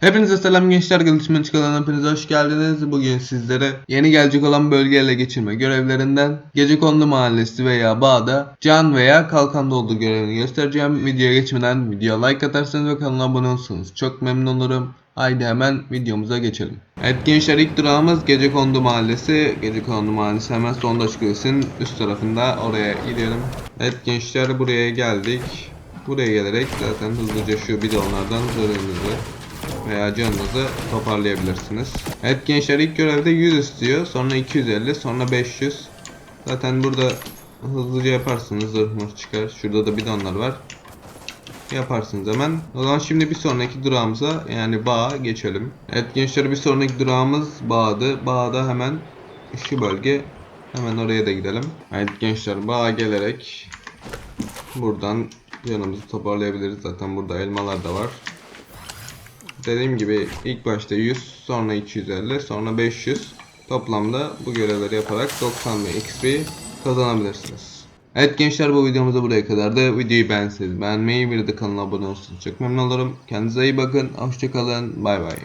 Hepinize selam gençler gelişme çıkan hepinize hoş geldiniz. Bugün sizlere yeni gelecek olan bölgeyle geçirme görevlerinden Gecekondu Mahallesi veya Bağ'da can veya kalkanda olduğu görevini göstereceğim. Videoya geçmeden videoya like atarsanız ve kanala abone olursanız çok memnun olurum. Haydi hemen videomuza geçelim. Evet gençler ilk durağımız Gecekondu Mahallesi. Gecekondu Mahallesi hemen Sondaş Kulesi'nin üst tarafında oraya gidelim. Evet gençler buraya geldik. Buraya gelerek zaten hızlıca şu bidonlardan zırhınızı veya canınızı toparlayabilirsiniz. Evet gençler ilk görevde 100 istiyor. Sonra 250 sonra 500. Zaten burada hızlıca yaparsınız. Zırh mırh çıkar. Şurada da bidonlar var. Yaparsınız hemen. O zaman şimdi bir sonraki durağımıza yani bağa geçelim. Evet gençler bir sonraki durağımız bağdı. Bağda hemen şu bölge. Hemen oraya da gidelim. Evet gençler bağa gelerek buradan canımızı toparlayabiliriz. Zaten burada elmalar da var. Dediğim gibi ilk başta 100 sonra 250 sonra 500 toplamda bu görevleri yaparak 90 ve XP kazanabilirsiniz. Evet gençler bu videomuz da buraya kadardı. Videoyu beğenseniz beğenmeyi bir de kanala abone olursanız çok memnun olurum. Kendinize iyi bakın. Hoşçakalın. Bay bay.